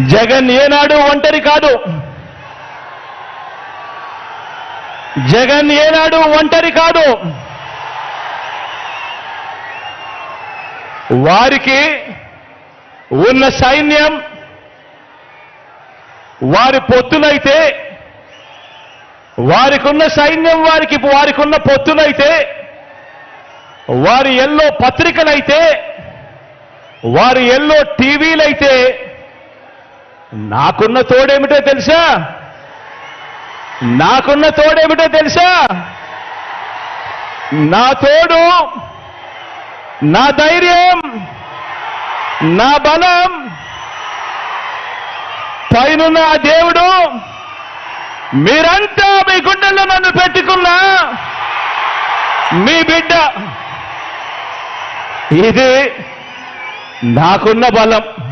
జగన్ ఏనాడు ఒంటరి కాదు. జగన్ ఏనాడు ఒంటరి కాదు. వారికి ఉన్న సైన్యం వారి పొత్తునైతే వారికి ఉన్న సైన్యం వారికి వారికి ఉన్న వారి ఎల్లో పత్రికలైతే వారి ఎల్లో టీవీలైతే నాకున్న తోడేమిటో తెలుసా? నాకున్న తోడేమిటో తెలుసా? నా తోడు నా ధైర్యం నా బలం పైనున్న ఆ దేవుడు మీరంతా మీ గుండెల్లో నన్ను పెట్టుకున్న మీ బిడ్డ. ఇది నాకున్న బలం.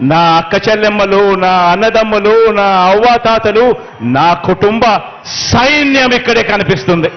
నా అక్క చెల్లెమ్మలు నా అన్నదమ్ములు నా అవ్వాతాతలు నా కుటుంబ సైన్యం ఇక్కడే కనిపిస్తుంది.